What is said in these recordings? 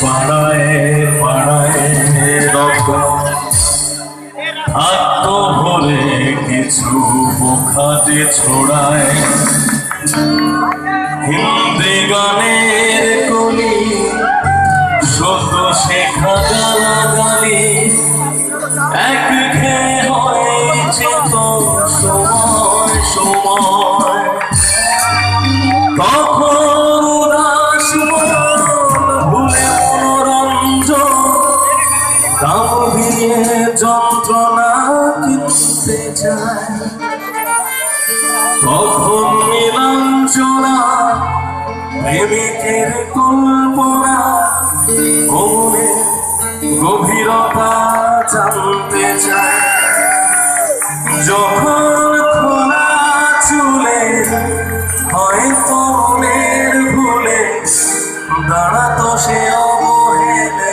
পাড়ায় পাড়ায় আত্ম আত্মভরে কিছু বোখাতে ছড়ায়। হিন্দি গানের কলি শত শেখা এক যন্ত্রণা কিনতে তখন প্রেমিকের কল্পনা মনে গভীরতা জানতে চায়। যখন খোলা চুলে, হয়তো মনের ভুলে দাঁড়াতো সে অবহেলে।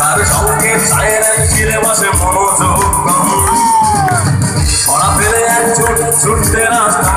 তার সঙ্গে সাইলেন্ট সিলেবাসে মনোযোগ কম ছড়া ফেলে এক ছুট ছুটতে রাস্তা